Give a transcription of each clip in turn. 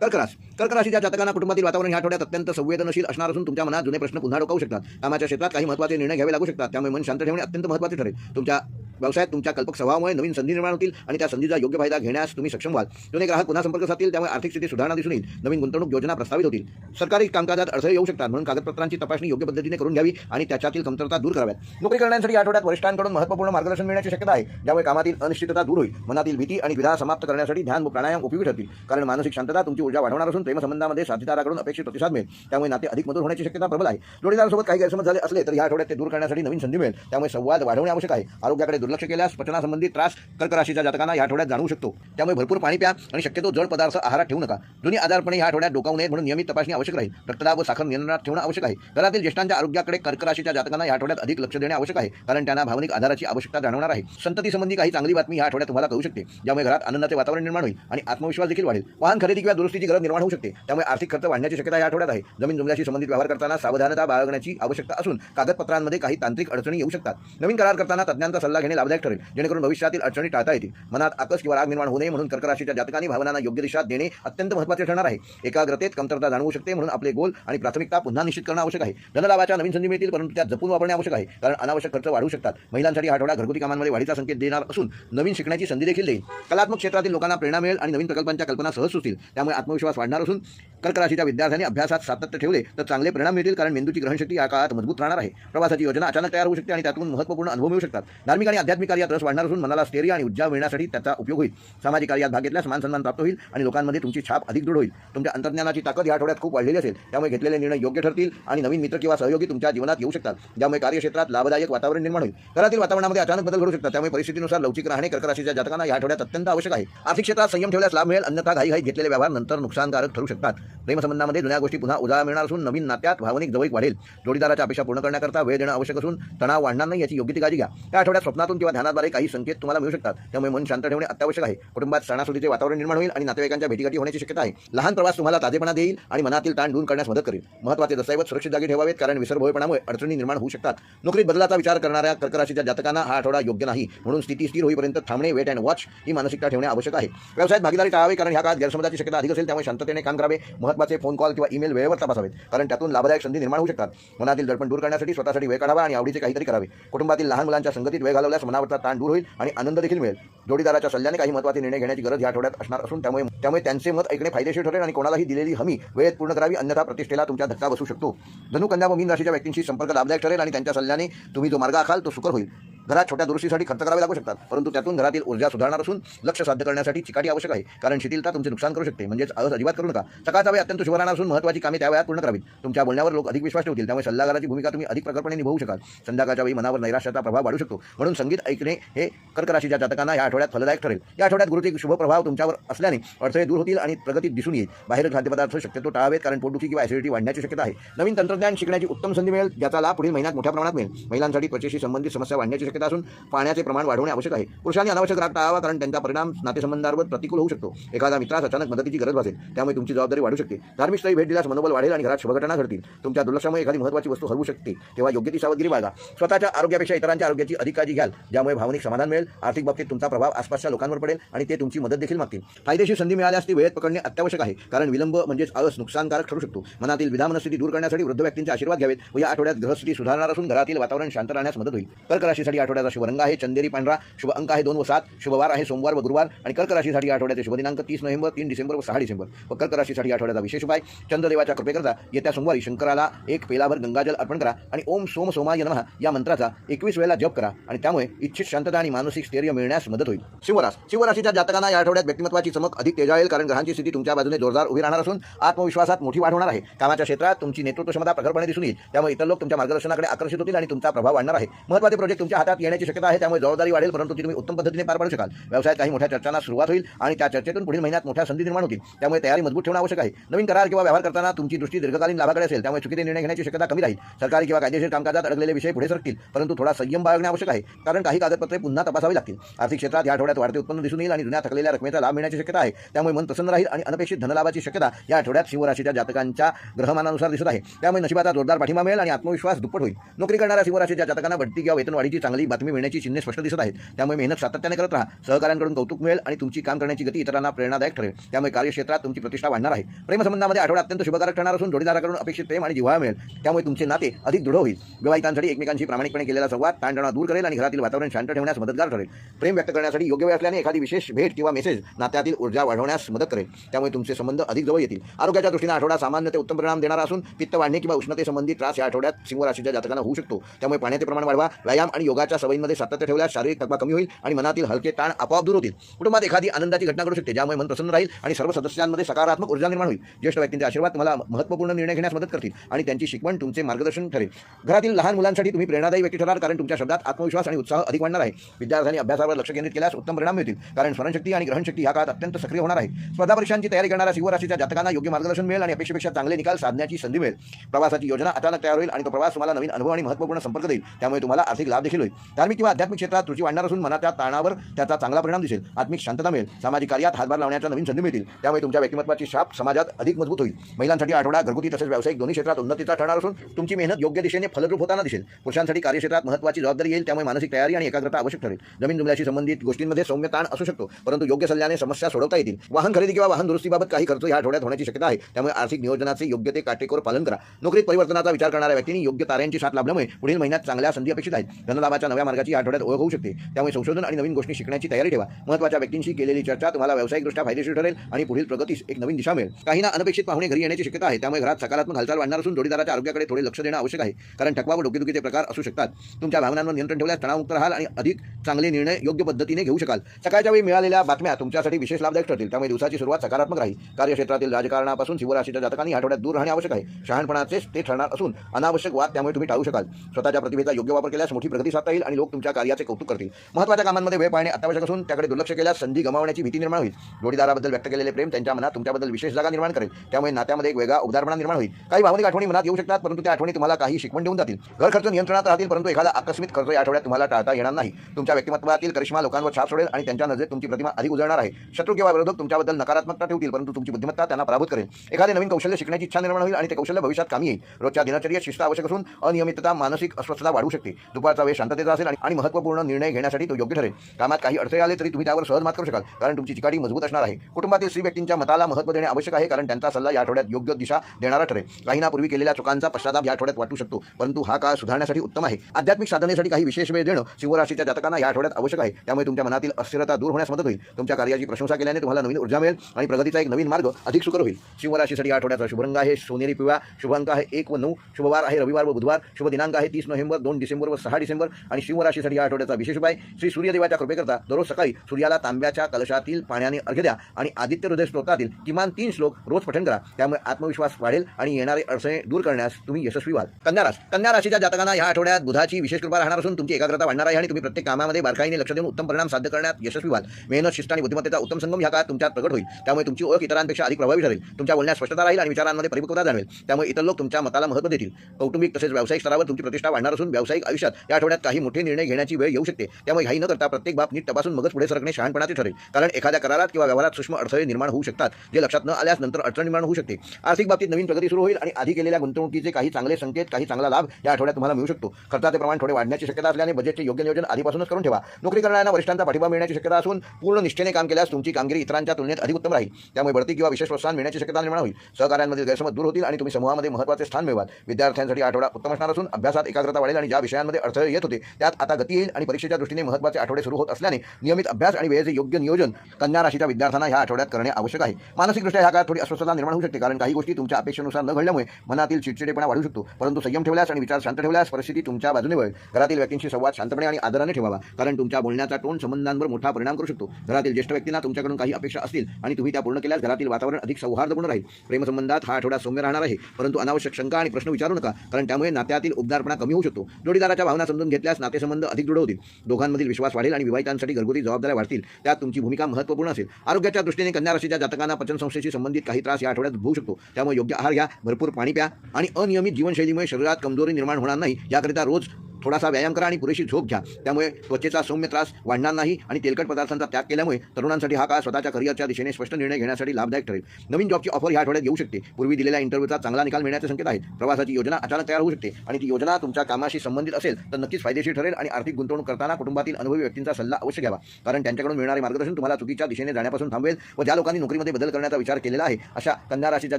कर्क राशी कर्क राशीच्या जातकांना कुटुंबातील वातावरण ह्या आठवड्यात अत्यंत संवेदनशील असणार असून तुमच्या मनात जुने प्रश्न पुन्हा डोकावू शकतात. कामाच्या क्षेत्रात काही महत्त्वाचे निर्णय घ्यावे लागू शकतात. त्यामुळे मन शांत ठेवणे अत्यंत महत्त्वाचे ठरेल. तुमच्या व्यवसायात तुमच्या कल्पक स्वभावामुळे नवीन संधी निर्माण होतील आणि त्या संधीचा योग्य फायदा घेण्यास तुम्ही सक्षम व्हाल. जुने ग्राहक पुन्हा संपर्क साधतील त्यामुळे आर्थिक स्थिती सुधारणा दिसून येईल. नवीन गुंतवणूक योजना प्रस्तावित होतील. सरकारी कामकाजात अडथळे येऊ शकतात म्हणून कागदपत्रांची तपासणी योग्य पद्धतीने करून घ्यावी आणि त्याच्यातील कमतरता दूर कराव्यात. नोकरी करण्यासाठी आठवड्यात वरिष्ठांकडून महत्त्वपूर्ण मार्गदर्शन मिळण्याची शक्यता आहे. ज्यामुळे कामातील अनिश्चितता दूर होईल. मनातील भीती आणि विधा समाप्त करण्यासाठी ध्यान व प्राणायाम उपयोगी ठरतील. कारण मानसिक शांतता तुमची ऊर्जा वाढवणार असून प्रेमसंबंधामध्ये साथीदाराकडून अपेक्षित प्रतिसाद मिळेल. त्यामुळे नाते अधिक मधुर होण्याची शक्यता प्रबल आहे. जोडीदारासोबत काही गैरसमज झाले असले तर या आठवड्यात ते दूर करण्यासाठी नवीन संधी मिळेल. त्यामुळे संवाद वाढवणे आवश्यक आहे. आरोग्याकडे दुर्लक्ष केल्यास पचनासंबंधी त्रास कर्क राशीच्या जातकांना या आठवड्यात जाणवू शकतो. त्यामुळे भरपूर पाणी प्या आणि शक्यतो जड पदार्थ आहारात ठेवू नका. जुनी आजारपणे या आठवड्यात डोकावू नये म्हणून नियमित तपासणी आवश्यक राहील. रक्तदाब व साखर नियंत्रणात ठेवणं आवश्यक आहे. घरातील ज्येष्ठांच्या आरोग्याकडे कर्क राशीच्या जातकांना या आठवड्यात अधिक लक्ष देणे आवश्यक आहे. कारण त्यांना भावनिक आधाराची आवश्यकता जाणवणार आहे. संतती संबंधी काही चांगली बातमी या आठवड्यात तुम्हाला कळू शकते. ज्यामुळे घरात आनंदाचे वातावरण निर्माण होईल आणि आत्मविश्वास देखील वाढेल. वाहन खरेदी किंवा दुरुस्तीची गरज निर्माण होऊ शकते. त्यामुळे आर्थिक खर्च वाढण्याची शक्यता या आठवड्यात आहे. जमीन जुमल्याशी संबंधित व्यवहार करताना सावधानता बाळगण्याची आवश्यकता असून कागदपत्रांमध्ये काही तांत्रिक अडचणी येऊ शकतात. नवीन करार करताना तज्ञांचा सल्ला घेणे लाभदायक ठरेल. जेणेकरून भविष्यातील अडचणी टाळता येतील. मनात आकस किंवा राग निर्माण होऊ नये म्हणून कर्क राशीच्या जातकांनी भावनांना योग्य दिशा देणे अत्यंत महत्त्वाचे ठरणार आहे. एकाग्रतेत कमतरता जाणवू शकते म्हणून आपले गोल आणि प्राथमिकता पुन्हा निश्चित करणं आवश्यक आहे. धनलाभाच्या नवीन संधी मिळतील परंतु त्या जपून वापरणे आवश्यक आहे कारण अनावश्यक खर्च वाढू शकतात. महिलांसाठी हा आठवडा घरगुती कामांमध्ये वाढीचा संकेत देणार असून नवीन शिकण्याची संधी देखील देईल. कलात्मक क्षेत्रातील लोकांना प्रेरणा मिळेल आणि नवीन प्रकल्पांच्या कल्पना सहज सुचतील. त्यामुळे आत्मविश्वास वाढणार असून कर्क राशीच्या विद्यार्थ्यांनी अभ्यासात सातत्य ठेवले तर चांगले परिणाम मिळतील कारण मेंदूची ग्रहणशक्ती या काळात मजबूत राहणार आहे. प्रवासाची योजना अचानक तयार होऊ शकते आणि त्यातून महत्त्वपूर्ण अनुभव मिळू शकतात. धार्मिक आणि आध्यात्मिक कार्यात रस वाढणार असून मनाला स्थैर्य आणि ऊर्जा मिळण्यासाठी त्याचा उपयोग होईल. सामाजिक कार्यात भाग घेतल्यास मान सन्मान प्राप्त होईल आणि लोकांमध्ये तुमची छाप अधिक दृढ होईल. तुमच्या अंतर्ज्ञानाची ताकद या आठवड्यात खूप वाढलेली असेल. त्यामुळे घेतलेले निर्णय योग्य ठरतील आणि नवीन मित्र किंवा सहयोगी तुमच्या जीवनात येऊ शकतात. ज्यामुळे कार्यक्षेत्रात लाभदायक वातावरण निर्माण होईल. घरातील वातावरणामध्ये अचानक बदल घडू शकतात. त्यामुळे परिस्थितीनुसार लवचिक राहणे कर्कराशीच्या जातकांना या आठवड्यात अत्यंत आवश्यक आहे. आर्थिक क्षेत्रात संयम ठेवल्यास लाभ मिळेल. अन्यथा घाई घाई घेतलेले व्यवहार नंतर नुकसानकारक ठरू शकतात. प्रेमसंबंधामध्ये जुन्या गोष्टी पुन्हा उजाळा मिळणार असून नवीन नात्यात भावनिक जवळीक वाढेल. जोडीदाराच्या अपेक्षा पूर्ण करण्याकरता वेळ देणं आवश्यक असून तणाव वाढणार नाही याची योग्य ती काळजी घ्या. या आठवड्यात स्वप्नातून किंवा ध्यानाद्वारे काही संकेत तुम्हाला मिळू शकतात. त्यामुळे मन शांत ठेवणे अत्यावश्यक आहे. कुटुंबात सणासुदीचे वातावरण निर्माण होईल आणि नातेवाईकांच्या भेटीगाठी होण्याची शक्यता आहे. लहान प्रवास तुम्हाला ताजेपणा देईल आणि मनातील ताण दूर करण्यास मदत करेल. महत्त्वाचे दस्तऐवज सुरक्षित जागी ठेवावेत कारण विसरभोळेपणामुळे अडचणी निर्माण होऊ शकतात. नोकरीत बदलाचा विचार करणाऱ्या कर्कराशीच्या जातकांना हा आठवडा योग्य नाही. म्हणून स्थिती स्थिर होईपर्यंत थांबणे वेट अँड वॉच ही मानसिकता ठेवणे आवश्यक आहे. व्यवसायात भागीदारी टाळावी कारण ह्या काळात गैरसमजाची शक्यता अधिक असेल त्यामुळे शांततेने काम करावे महत्त्वाचे फोन कॉल किंवा ईमेल वेळेवर तपासावेत. कारण त्यातून लाभदायक संधी निर्माण होऊ शकतात. मनातील दडपण दूर करण्यासाठी स्वतःसाठी वेळ काढावा आणि आवडीचे काहीतरी करावे. कुटुंबातील लहान मुलांच्या संगतीत वेळ घालवल्यास मनावरचा ताण दूर होईल आणि आनंद देखील मिळेल. जोडीदाराच्या सल्ल्याने काही महत्त्वाचे निर्णय घेण्याची गरज या आठवड्यात असणार असून त्यामुळे त्यामुळे त्यांचे मत ऐकणे फायदेशीर ठरेल आणि कोणालाही दिलेली हमी वेळेत पूर्ण करावी अन्यथा प्रतिष्ठेला तुमच्या धक्का बसू शकतो. धनुकन्या व मीन राशीच्या व्यक्तींशी संपर्क लाभदायक ठरेल आणि त्यांच्या सल्ल्याने तुम्ही जो मार्ग आखाल तो सुकर होईल. घरात छोट्या दुरुस्तीसाठी खर्च करावे लागू शकतात परंतु त्यातून घरातील ऊर्जा सुधारणार असून लक्ष साध्य करण्यासाठी चिकाटी आवश्यक आहे. कारण शिथिलता तुमचे नुकसान करू शकते म्हणजेच आळस अजिबात करू नका. सकाळचा वेळ अत्यंत शुभ राहणार असून महत्त्वाची कामे त्या वेळात पूर्ण करावीत. तुमच्या बोलण्यावर लोक अधिक विश्वास ठेवतील त्यामुळे सल्लागाराची भूमिका तुम्ही अधिक प्रकल्पणे निभावू शकाल. संध्याकाळच्या वेळी मनावर नैराश्याचा प्रभाव वाढू शकतो. म्हणून संगीत ऐकणे हे कर्कराशीच्या जातकांना या आठवड्यात फलदायक ठरेल. या आठवड्यात गुरुचे शुभ प्रभाव तुमच्यावर असल्याने अडथळे दूर होतील आणि प्रगती दिसून येईल. बाहेर खाद्यपदार्थ शक्यतो टाळावेत कारण पोटदुखी किंवा ॲसिडिटी वाढण्याची शक्यता आहे. नवीन तंत्रज्ञान शिकण्याची उत्तम संधी मिळेल ज्याचा लाभ पुढील महिन्यात मोठ्या प्रमाणात मिळेल. महिलांसाठी त्वचेशी संबंधित समस्या वाढण्याची शक्यता असून पाण्याचे प्रमाण वाढवणे आवश्यक आहे. पुरुषांनी अनावश्यक राग टाळावा कारण त्यांचा परिणाम नातेसंबंधांवर प्रतिकूल होऊ शकतो. एखादा मित्रास अचानक मदतीची गरज भासेल त्यामुळे तुमची जबाबदारी वाढू शकते. धार्मिक स्थळी भेट दिल्यास मनोबल वाढेल आणि घरात शुभघटना घडतील. तुमच्या दुर्लक्षामुळे एखादी महत्त्वाची वस्तू हरवू शकते. तेव्हा योग्य ती सावधगिरी बाळगा. स्वतःच्या आरोग्यापेक्षा इतरांच्या आरोग्याची अधिक काळजी घ्याल ज्यामुळे भावनिक समाधान मिळेल आर्थिक बाबतीत तुमचा प्रभाव आसपासच्या लोकांवर पडेल आणि ते तुमची मदत देखील मागतील. फायदेशीर संधी मिळाल्यास ती वेळेत पकडणे अत्यावश्यक आहे कारण विलंब म्हणजेच आळस नुकसानकारक ठरू शकतो. मनातील विधामनस्थिती दूर करण्यासाठी वृद्ध व्यक्तींचे आशीर्वाद घ्यावेत व या आठवड्यात ग्रहस्थिती सुधारणार असून घरातील वातावरण शांत राहण्यास मदत होईल. कर्क राशीसाठी आठवड्याचा शुभ रंग आहे. चंदेरी पांढरा शुभ अंक आहे. दोन व सात. शुभवार आहे. सोमवार व गुरुवार आणि कर्क राशीसाठी आठवड्याचे शुभ दिनांक तीस नोव्हेंबर तीन डिसेंबर व सहा डिसेंबर. व कर्क राशीसाठी आठवड्याचा विशेष उपाय चंद्रदेवाच्या कृपेकरता येत्या सोमवारी शंकराला एक पेलाभर गंगाजल अर्पण करा आणि ओम सोम सोमाय नमः या मंत्राचा एकवीस वेळेला जप करा आणि त्यामुळे इच्छित शांतता आणि मानसिक स्थैर्य मिळण्यास मदत होईल. शिवरास. शिवराशीच्या जातकांना या आठवड्यात व्यक्तिमत्वाची चमक अधिक तेजाळेल कारण ग्रहांची स्थिती तुमच्या बाजूने जोरदार उभी राहणार असून आत्मविश्वासात मोठी वाढ होणार आहे. कामाच्या क्षेत्रात तुमची नेतृत्व क्षमता प्रखरपणे दिसून येईल. त्यामुळे इतर लोक तुमच्या मार्गदर्शनाकडे आकर्षित होतील आणि तुमचा प्रभाव वाढणार आहे. महत्त्वाचे प्रोजेक्ट तुमच्या हातात येण्याची शक्यता आहे त्यामुळे जबाबदारी वाढेल परंतु ती तुम्ही उत्तम पद्धतीने पार पाडू शकाल. व्यवसायात काही मोठ्या चर्चांना सुरुवात होईल आणि त्या चर्चेतून पुढील महिन्यात मोठ्या संधी निर्माण होतील. त्यामुळे तयारी मजबूत ठेवणं आवश्यक आहे. नवीन करार किंवा व्यवहार करताना तुमची दृष्टी दीर्घकालीन लाभाकडे असेल त्यामुळे चुकीचे निर्णय घेण्याची शक्यता कमी राहील. सरकारी किंवा कायदेशीर कामकाजात अडकलेले विषय पुढे सरकतील परंतु थोडा संयम बाळगणे आवश्यक आहे कारण काही कागदपत्रे पुन्हा तपासावी लागतील. आर्थिक क्षेत्रात या आठवड्यात वाढते उत्पन्न दिसून येईल आणि जुन्या थकलेल्या रकमेचा लाभ मिळण्याची शक्यता आहे. त्यामुळे मन प्रसन्न राहील आणि अनपेक्षित धनलाभाची शक्यता या आठवड्यात शिवराशीच्या जातकांच्या ग्रहमानानुसार दिसत आहे. त्यामुळे नशिबाचा जोरदार पाठिंबा मिळेल आणि आत्मविश्वास दुप्पट होईल. नोकरी करणाऱ्या शिवराशीच्या जातकांना बढती किंवा वेतनवाढीची चांगली चांगली बातमी मिळण्याची चिन्हे स्पष्ट दिसत आहेत. त्यामुळे मेहनत सातत्याने करत राहा. सहकाऱ्यांकडून कौतुक मिळेल आणि तुमची काम करण्याची गती इतरांना प्रेरणादायक ठरेल. त्यामुळे कार्यक्षेत्रात तुमची प्रतिष्ठा वाढणार आहे. प्रेमसंबंधामध्ये आठवडा अत्यंत शुभकारक ठरणार असून जोडीदाराकडून अपेक्षित प्रेम आणि जिव्हाळा मिळेल. त्यामुळे तुमचे नाते अधिक दृढ होईल. विवाहितांसाठी एकमेकांशी प्रामाणिकपणे केलेला संवाद ताणतणाव दूर करेल आणि घरातील वातावरण शांत ठेवण्यास मदतगार ठरेल. प्रेम व्यक्त करण्यासाठी योग्य वेळ असल्याने एखादी विशेष भेट किंवा मेसेज नात्यातील ऊर्जा वाढवण्यास मदत करेल. त्यामुळे तुमचे संबंध अधिक जवळ येतील. आरोग्याच्या दृष्टीने आठवडा सामान्य ते उत्तम परिणाम देणारा असून पित्त वाढणे किंवा उष्णतेसंबंधी त्रास या आठवड्यात सिंह राशीच्या जातकांना होऊ शकतो. त्यामुळे पाण्याचे प्रमाण वाढवा. व्यायाम आणि योगाच्या सवयींमध्ये सातत्य ठेवल्यास शारीरिक थकवा कमी होईल आणि मनातील हलके ताण आपोआप दूर होतील. कुटुंबात एखादी आनंदाची घटना घडू शकते ज्यामुळे मन प्रसन्न राहील आणि सर्व सदस्यांमध्ये सकारात्मक ऊर्जा निर्माण होईल. ज्येष्ठ व्यक्तींचे आशीर्वाद तुम्हाला महत्त्वपूर्ण निर्णय घेण्यास मदत करतील आणि त्यांची शिकवण तुमचे मार्गदर्शन ठरेल. घरातील लहान मुलांसाठी तुम्ही प्रेरणादायी व्यक्ती ठराल कारण तुमच्या शब्दात आत्मविश्वास आणि उत्साह अधिक वाढणार आहे. विद्यार्थ्यांनी अभ्यासावर लक्ष केंद्रित केल्यास उत्तम परिणाम मिळतील. कारण स्मरणशक्ती आणि ग्रहणशक्ती या काळात अत्यंत सक्रिय होणार आहे स्पर्धा परीक्षांची तयारी करणाऱ्या शिवराशीच्या जातकांना योग्य मार्गदर्शन मिळेल आणि अपेक्षेपेक्षा चांगले निकाल साधण्याची संधी मिळेल. प्रवासाची योजना अचानक तयार होईल आणि तो प्रवास तुम्हाला नवीन अनुभव आणि महत्त्वपूर्ण संपर्क देईल. त्यामुळे तुम्हाला आर्थिक लाभ देखील होईल. धार्मिक किंवा आध्यात्मिक क्षेत्रात रुची वाढणार असून मनाच्या ताणावर त्याचा चांगला परिणाम दिसेल. आत्मिक शांतता मिळेल. सामाजिक कार्यात हातभार लावण्याच्या नवीन संधी मिळतील. त्यामुळे तुमच्या व्यक्तिमत्वाची छाप समाजात अधिक मजबूत होईल. महिलांसाठी आठवडा घरगुती तसेच व्यावसायिक दोन्ही क्षेत्रात उन्नतीचा ठरणार असून तुमची मेहनत योग्य दिशेने फलरूप होताना दिसेल. पुरुषांसाठी कार्यक्षेत्रात महत्त्वाची जबाबदारी येईल त्यामुळे मानसिक तयारी आणि एकाग्रता आवश्यक ठरेल. जमीन जुमल्याशी संबंधित गोष्टींमध्ये सौम्य ताण असू शकतो परंतु योग्य सल्ल्याने समस्या सोडवता येतील. वाहन खरेदी किंवा वाहन दुरुस्तीबाबत काही खर्च या आठवड्यात होण्याची शक्यता आहे. त्यामुळे आर्थिक नियोजनाचे योग्य ते काटेकोर पालन करा. नोकरीत परिवर्तनाचा विचार करणाऱ्या व्यक्तींनी योग्य ताऱ्यांची साथ लाभल्यामुळे पुढील महिन्यात चांगल्या संधी अपेक्षित आहेत. धनलाभाच्या नव्या मार्गाची आठवड्यात ओळख होऊ शकते. त्यामुळे संशोधन आणि नवीन गोष्टी शिकण्याची तयारी ठेवा. महत्त्वाच्या व्यक्तींशी केलेली चर्चा तुम्हाला व्यावसायिकदृष्ट्या फायदेशीर ठरेल आणि पुढील प्रगतीस एक नवीन दिशा मिळेल. काहींना अनपेक्षित पाहुणे घरी येण्याची शक्यता आहे. त्यामुळे घरात सकारात्मक हालचाल वाढणार असून जोडीदाराच्या आरोग्याकडे थोडे लक्ष देणं आवश्यक आहे. कारण थकवा व डोकेदुखीचे प्रकार असू शकतात. तुमच्या भावनांवर नियंत्रण ठेवल्यास तणावमुक्त राहाल आणि अधिक चांगले निर्णय योग्य पद्धतीने घेऊ शकाल. सकाळच्या वेळी मिळालेल्या बातम्या तुमच्यासाठी विशेष लाभदायक ठरतील. त्यामुळे दिवसाची सुरुवात सकारात्मक राहील. कार्यक्षेत्रातील राजकारणापासून शिवराशीच्या जातकांनी आठवड्यात दूर राहणे आवश्यक आहे. शहाणपणाचेच ते ठरणार असून अनावश्यक वाद त्यामुळे तुम्ही टाळू शकाल. स्वतःच्या प्रतिभेचा योग्य वापर केल्यास मोठी प्रगती साधता येईल. आणि लोक तुमच्या कार्याचे कौतुक करतील. महत्त्वाच्या कामांमध्ये वेळ पाळणे अत्यावश्यक असून त्याकडे दुर्लक्ष केल्यास संधी गमावण्याची भीती निर्माण होईल. जोडीदाराबद्दल व्यक्त केलेले प्रेम त्यांच्या मनात तुमच्याबद्दल विशेष जागा निर्माण करेल. त्यामुळे नात्यामध्ये एक वेगळा उदारपणा निर्माण होईल. काही भावनिक आठवणी मनात येऊ शकतात परंतु त्या आठवणी तुम्हाला काही शिकवण देऊन जातील. घर खर्च नियंत्रणात राहतील परंतु एखादा आकस्मिक खर्च या आठवड्यात तुम्हाला टाळता येणार नाही. तुमच्या व्यक्तिमत्वातील करिश्मा लोकांवर छाप सोडेल आणि त्यांच्या नजरेत तुमची प्रतिमा अधिक उजळणार आहे. शत्रू किंवा विरोधक तुमच्याबद्दल नकारात्मकता ठेवतील परंतु तुमची बुद्धिमत्ता त्यांना पराभूत करेल. एखादे नवीन कौशल्य शिकण्याची इच्छा निर्माण होईल आणि ते कौशल्य भविष्यात कामी येईल. रोजच्या दिनचर्येत शिस्त आवश्यक असून अनियमितता मानसिक अस्वस्थता वाढू शकते. दुपारचा वेळ शांततेचा असेल आणि महत्त्वपूर्ण निर्णय घेण्यासाठी तो योग्य ठरेल. कामात काही अडथळे आले तरी तुम्ही त्यावर सहज मात करू शकाल कारण तुमची चिकाटी मजबूत असणार आहे. कुटुंबातील स्त्री व्यक्तींच्या मताला महत्त्व देणे आवश्यक आहे कारण त्यांचा सल्ला या आठवड्यात योग्य दिशा देणारा ठरेल. काहींना पूर्वी केलेल्या चुकांचा पश्चाताप या आठवड्यात वाटू शकतो परंतु हा काळ सुधारण्यासाठी उत्तम आहे. आध्यात्मिक साधनेसाठी काही विशेष वेळ देणं सिंहराशीच्या जातकांना या आठवड्यात आवश्यक आहे. त्यामुळे तुमच्या मनातील अस्थिरता दूर होण्यास मदत होईल. तुमच्या कार्याची प्रशंसा केल्याने तुम्हाला नवीन ऊर्जा मिळेल आणि प्रगतीचा एक नवीन मार्ग अधिक सुकर होईल. सिंहराशीसाठी आठवड्याचा शुभरंग आहे. सोनेरी पिवळा शुभ अंक आहे. एक व नऊ शुभवार आहे रविवार व बुधवार. शुभ दिनांक आहे तीस नोव्हेंबर दोन डिसेंबर व सहा डिसेंबर आणि सिंहराशीसाठी या आठवड्याचा विशेष उपाय श्री सूर्यदेवाच्या कृपेकरता दररोज सकाळी सूर्याला तांब्याच्या कलशातील पाण्याने अर्घ्य द्या आणि आदित्य हृदय स्तोत्रातील किमान तीन श्लोक रोज पठण करा. त्यामुळे आत्मविश्वास वाढेल आणि येणारे अडचणी दूर करण्यास तुम्ही यशस्वी व्हाल. कन्यारास कन्या राशीच्या जातकांना या आठवड्यात बुधाची विशेष कृपा राहणार असून तुमची एकाग्रता वाढणार आहे आणि तुम्ही प्रत्येक कामामध्ये बारकाईने लक्ष देऊन उत्तम परिणाम साध्य करण्यात यशस्वी व्हाल. मेहनत शिस्त आणि बुद्धिमत्तेचा उत्तम संगम ह्या काळात तुमच्यात प्रगट होईल. त्यामुळे तुमची ओळख इतरांपेक्षा अधिक प्रभावी ठरेल. तुमच्या बोलण्यात स्पष्टता राहील आणि विचारांमध्ये परिपक्वता जाणवेल. त्यामुळे इतर लोक तुमच्या मताला महत्त्व देतील. कौटुंबिक तसेच व्यावसायिक स्तरावर तुमची प्रतिष्ठा वाढणार असून व्यावसायिक आयुष्यात या आठवड्यात काही मोठे निर्णय घेण्याची वेळ येऊ शकते. त्यामुळे घाई न करता प्रत्येक बाब नीट तपासून मगच पुढे सरकणे शहाणपणाचे ठरेल. कारण एखाद्या करारात किंवा व्यवहारात सूक्ष्म अडथळे निर्माण होऊ शकतात जे लक्षात न आल्यास नंतर अडचण निर्माण होऊ शकते. आर्थिक बाबतीत नवीन प्रगती सुरू होईल आणि आधी केलेल्या गुंतवणुकीचे काही चांगले संकेत काही चांगला लाभ या आठवड्यात तुम्हाला मिळू शकतो. खर्चाचे प्रमाण थोडे वाढण्याची शक्यता असल्याने बजेटचे योग्य नियोजन आधीपासूनच करून ठेवा. नोकरी करणाऱ्यांना वरिष्ठांचा पाठिंबा मिळण्याची शक्यता असून पूर्ण निष्ठेने काम केल्यास तुमची कामगिरी इतरांच्या तुलनेत अधिक उत्तम राहील. त्यामुळे बढती किंवा विशेष प्रोत्साहन मिळण्याची शक्यता निर्माण होईल. सहकार्यांमधील गैरसमज दूर होतील आणि तुम्ही समूहामध्ये महत्त्वाचे स्थान मिळवाल. विद्यार्थ्यांसाठी आठवडा उत्तम असणार असून अभ्यासात एकाग्रता वाढेल आणि ज्या विषयांमध्ये अडथळे येत होते त्यात आता गती येईल आणि परीक्षेच्या दृष्टीने महत्त्वाचे आठवडे सुरू होत असल्याने नियमित अभ्यास आणि वेळेचे योग्य नियोजन कन्या राशीच्या विद्यार्थ्यांना ह्या आठवड्यात करणे आवश्यक आहे. मानसिकदृष्ट्या ह्या काळात थोडी अस्वस्थता निर्माण होऊ शकते कारण काही गोष्टी तुमच्या अपेक्षेनुसार न घडल्यामुळे मनातील चिडचिडेपणा वाढू शकतो. परंतु संयम ठेवल्यास आणि विचार शांत ठेवल्यास परिस्थिती तुमच्या बाजूने वळेल. घरातील व्यक्तींशी संवाद शांतपणे आणि आदराने ठेवावा कारण तुमच्या बोलण्याचा टोन संबंधांवर मोठा परिणाम करू शकतो. घरातील ज्येष्ठ व्यक्तींना तुमच्याकडून काही अपेक्षा असतील आणि तुम्ही त्या पूर्ण केल्यास घरातील वातावरण अधिक सौहार्दपूर्ण राहील. प्रेमसंबंधात हा आठवडा सौम्य राहणार आहे परंतु अनावश्यक शंका आणि प्रश्न विचारू नका कारण त्यामुळे नात्यातील उबदारपणा कमी होऊ शकतो. जोडीदाराच्या भावना समजून घेतल्यास नातेसंबंध अधिक दृढ होतील. दोघांमधील विश्वास वाढेल आणि विवाहितांसाठी घरगुती जबाबदाऱ्या वाढतील. त्यात तुमची भूमिका महत्त्वपूर्ण असेल. आरोग्याच्या दृष्टीने कन्या राशीच्या जातकांना पचनसंस्थेशी संबंधित काही त्रास या आठवड्यात होऊ शकतो. त्यामुळे योग्य आहार घ्या भरपूर पाणी प्या आणि अनियमित जीवनशैलीमुळे शरीरात कमजोरी निर्माण होणार नाही. याकरिता रोज थोडासा व्यायाम करा आणि पुरेशी झोप घ्या. त्यामुळे त्वचेचा सौम्य त्रास वाढणार नाही आणि तेलकट पदार्थांचा त्याग केल्यामुळे तरुणांसाठी हा काळ स्वतःच्या करिअरच्या दिशेने स्पष्ट निर्णय घेण्यासाठी लाभदायक ठरेल. नवीन जॉबची ऑफर या आठवड्यात येऊ शकते. पूर्वी दिलेल्या इंटरव्ह्यूचा चांगला निकाल मिळण्याचे संकेत आहेत. प्रवासाची योजना अचानक तयार होऊ शकते आणि ती योजना तुमच्या कामाशी संबंधित असेल तर नक्कीच फायदेशीर ठरेल आणि आर्थिक गुंतवणूक करताना कुटुंबातील अनुभवी व्यक्तींचा सल्ला अवश्य घ्यावा. कारण त्यांच्याकडून मिळणारे मार्गदर्शन तुम्हाला चुकीच्या दिशेने जाण्यापासून थांबवेल व ज्या लोकांनी नोकरीमध्ये बदल करण्याचा विचार केलेला आहे अशा कन्या राशीच्या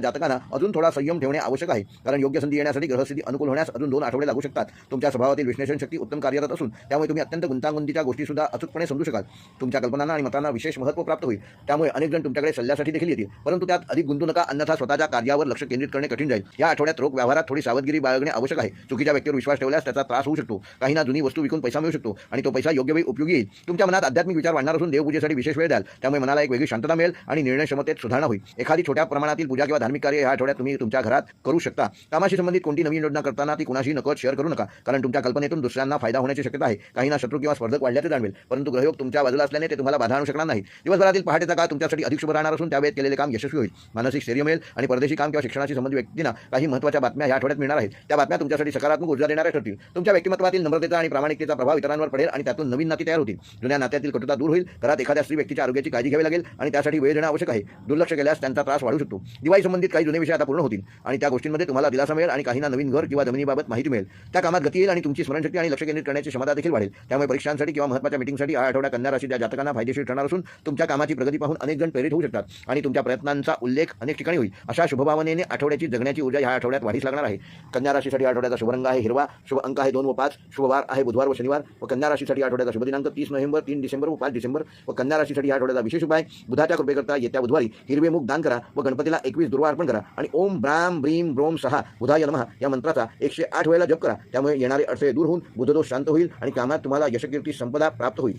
जातकांना अजून थोडा संयम ठेवणे आवश्यक आहे. कारण योग्य संधी येण्यासाठी ग्रहस्थिती अनुकूल होण्यास अजून दोन आठवडे लागू शकतात. तुमच्या स्वभावातील विश्लेषण शक्ती उत्तम कार्यरत असून त्यामुळे तुम्ही अत्यंत गुंतागुंतीच्या गोष्टी सुद्धा अचूकपणे समजू शकाल. तुमच्या कल्पनांना आणि मतांना विशेष महत्त्व प्राप्त होईल. त्यामुळे अनेक जण तुमच्याकडे सल्ल्यासाठी देखील येतील. परंतु त्यात अधिक गुंतू नका अन्यथा स्वतःच्या कार्यावर लक्ष केंद्रित करणे कठीण जाईल. या आठवड्यात रोख व्यवहारात थोडी सावधगिरी बाळगणे आवश्यक आहे. चुकीच्या व्यक्तीवर विश्वास ठेवल्यास त्याचा त्रास होऊ शकतो. काहींना जुनी वस्तू विकून पैसा मिळू शकतो आणि तो पैसा योग्य वेळी उपयोगी येईल. तुमच्या मनात आध्यात्मिक विचार वाढणार असून देवपूजेसाठी विशेष वेळ द्याल. त्यामुळे मनाला एक वेगळी शांतता मिळेल आणि निर्णय क्षमतेत सुधारणा होईल. एखादी छोट्या प्रमाणातील पूजा किंवा धार्मिक कार्य या आठवड्यात तुम्ही तुमच्या घरात करू शकता. कामाशी संबंधित कोणती नवीन योजना करताना ती कुणाशी नकळत शेअर करू नका कारण तुमच्या कल्पना कल्पनेतून दुसऱ्यांना फायदा होण्याची शक्यता आहे. काहींना शत्रू किंवा स्पर्धक वाढल्याचे जाणवेल परंतु ग्रहयोग तुमच्या बाजूला असल्याने ते तुम्हाला बाधा आणू शकणार नाही दिवसभरातील पहाटेचा काळ तुमच्यासाठी अधिक शुभ राहणार असून त्यावेळेत केलेले काम यशस्वी होईल. मानसिक स्थैर्य मिळेल आणि परदेशी काम किंवा शिक्षणाशी संबंधित व्यक्तींना काही महत्त्वाच्या बातम्या या आठवड्यात मिळणार आहेत. त्या बातम्या तुमच्यासाठी सकारात्मक ऊर्जा देणाऱ्या ठरतील. तुमच्या व्यक्तिमत्वातील नम्रतेचा आणि प्रामाणिकतेचा प्रभाव इतरांवर पडेल आणि त्यातून नवीन नाती तयार होतील. जुन्या नात्यातील कटुता दूर होईल. घरात एखाद्या स्त्री व्यक्तीच्या आरोग्याची काळजी घ्यावी लागेल आणि त्यासाठी वेळ देणं आवश्यक आहे. दुर्लक्ष केल्यास त्यांचा त्रास वाढू शकतो. दिवाळी संबंधित काही जुने विषय आता पूर्ण होतील आणि त्या गोष्टींमध्ये तुम्हाला दिलासा मिळेल आणि काहींना नवीन घर किंवा जमिनीबाबत माहिती मिळेल. त्या कामात गती येईल आणि तुमची स्मरणशक्ती आणि लक्ष केंद्रित करण्याची क्षमता देखील वाढेल. त्यामुळे परीक्षांसाठी किंवा महत्त्वाच्या मीटिंगसाठी हा आठवडा कन्या राशीच्या जातकांना फायदेशीर ठरणार असून तुमच्या कामाची प्रगती पाहून अनेक जण प्रेरित होऊ शकतात आणि तुमच्या प्रयत्नांचा उल्लेख अनेक ठिकाणी होईल. अशा शुभभावनेने आठवड्याची जगण्याची ऊर्जा ह्या आठवड्यात वाढीस लागणार आहे. कन्या राशीसाठी आठवड्याचा शुभरंग आहे हिरवा. शुभ अंक आहे दोन व पाच. शुभवार आहे बुधवार व शनिवार. व कन्या राशीसाठी आठवड्याचा शुभ दिनांक तीस नोव्हेंबर तीन डिसेंबर व पाच डिसेंबर. व कन्या राशीसाठी या आठवड्याचा विशेष उपाय. बुधाच्या कृपेकरता येत्या बुधवारी हिरवे मुख दान करा व गणपतीला एकवीस दुर्वा अर्पण करा. आणि ओम ब्राम ब्रीम ब्रोम सहा. बुधाय नमः. या मंत्राचा एकशे आठ वेळेला जप करा. त्यामुळे येणारे अडथळे दूर होऊन बुधदोष शांत होईल आणि कामात तुम्हाला यशकीर्ती संपदा प्राप्त होईल.